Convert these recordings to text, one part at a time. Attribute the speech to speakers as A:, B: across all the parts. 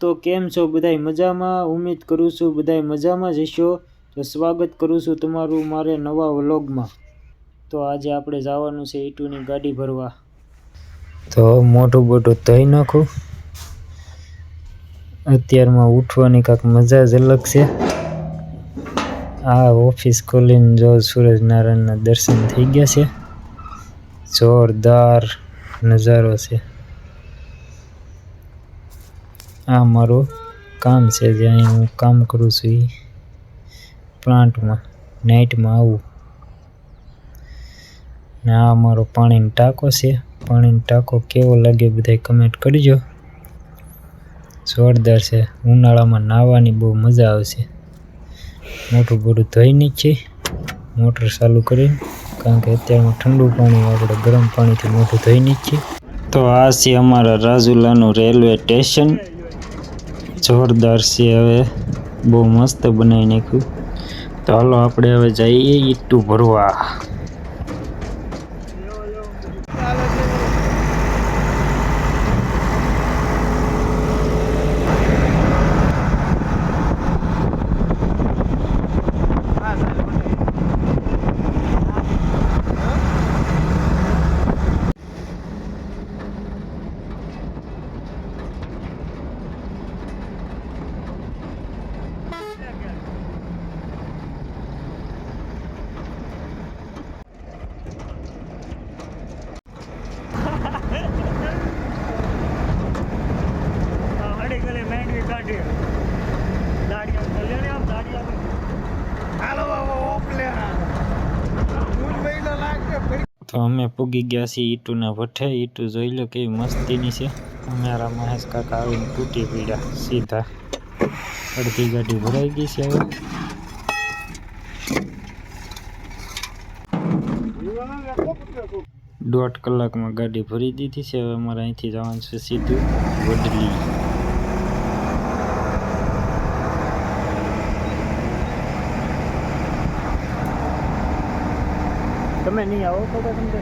A: તો કેમ છો? બધાય મજામાં? ઉમ્મીદ કરું છું બધાય મજામાં જ હશો. તો સ્વાગત કરું છું તમારું મારે નવા વ્લોગમાં. તો આજે આપણે જવાનું છે ઈટુની ગાડી ભરવા. તો મોટું બોટું ધોઈ નાખું. અત્યારમાં ઉઠવાની કાંક મજા જ અલગ છે. આ ઓફિસ ખોલીને જો સૂરજનારાયણના દર્શન થઈ ગયા છે. જોરદાર નજારો છે. આ મારું કામ છે જ્યાં હું કામ કરું છું એ પ્લાન્ટમાં, નાઇટમાં આવું. ને આ અમારો પાણીનો ટાંકો છે. પાણીનો ટાંકો કેવો લાગે બધા કમેન્ટ કરજો. જોરદાર છે. ઉનાળામાં નાહવાની બહુ મજા આવશે મોટું બોટું ધોઈ નીચે મોટર ચાલુ કરીને, કારણ કે અત્યારમાં ઠંડુ પાણી આપણે ગરમ પાણીથી મોટું ધોઈ નીચે તો આ છે અમારા રાજુલાનું રેલવે સ્ટેશન. જોરદાર છે હવે. બહુ મસ્ત બનાવી નાખ્યું. તો હાલો આપણે હવે જઈએ ઈટું ભરવા. તો અમે પૂગી ગયા છીએ ઈટુના ભઠ્ઠે. ઈટુ જોઈ લો કેવી મસ્તીની છે. અમારા મહેશ કાકા આવીને તૂટી પડ્યા સીધા. અડધી ગાડી ભરાઈ ગઈ છે હવે. દોઢ કલાકમાં ગાડી ભરી દીધી છે. હવે અમારે અહીંથી જવાનું છે સીધું વડલી.
B: તમે નહીં આવો તો તમને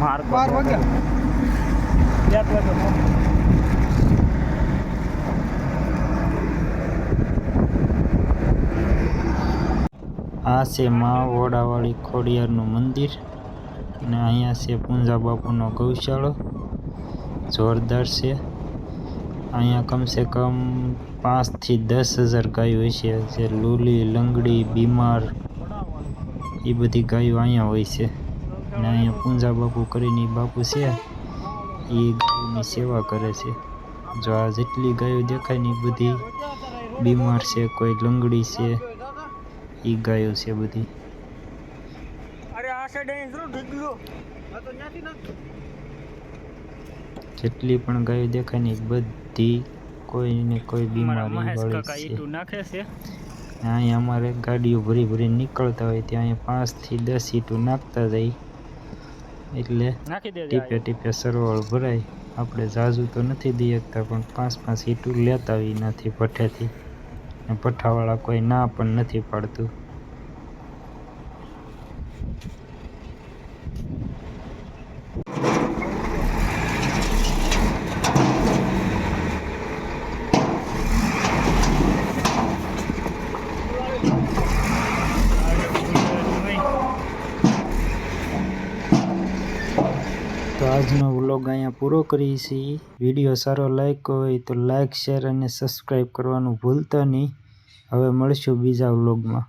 C: બાર વાગ્યા.
A: આ છે મા વોડાવાળી ખોડિયારનું મંદિર અને અહીંયા છે પૂંજા બાપુનો ગૌશાળો. જોરદાર છે. અહીંયા કમસે કમ પાંચથી દસ હજાર ગાયો હોય છે. જે લૂલી, લંગડી, બીમાર એ બધી ગાયો અહીંયા હોય છે. અને અહીંયા પૂંજા બાપુ કરીને બાપુ છે. એ ગાયોની સેવા કરે છે. જો આ જેટલી ગાયો દેખાય ને એ બધી બીમાર છે, કોઈ લંગડી છે એ ગાયો છે બધી.
B: અરે આ સાઈડ અહીં ઢીકલું આ તો નથી
A: જેટલી પણ ગાયો દેખાય ને બધી કોઈ ને કોઈ બીમારી વાળી છે.
B: નાખે છે.
A: અહીંયા અમારે ગાડીઓ ભરી ભરી નીકળતા હોય ત્યાં અહીંયા પાંચથી દસ સીટું નાખતા જાય. એટલે ટીપે ટીપે સરવાળ ભરાય. આપણે ઝાઝુ તો નથી દઈ શકતા પણ પાંચ પાંચ સીટું લેતા આવી નથી ભઠ્ઠેથી ને ભઠ્ઠાવાળા કોઈ ના પણ નથી પાડતું તો આજનો વ્લોગ અહીંયા પૂરો કરીએ છીએ. વીડિયો સારો લાઈક હોય તો લાઈક, શેર અને સબસ્ક્રાઈબ કરવાનું ભૂલતા નહીં. હવે મળશું બીજા વ્લોગમાં.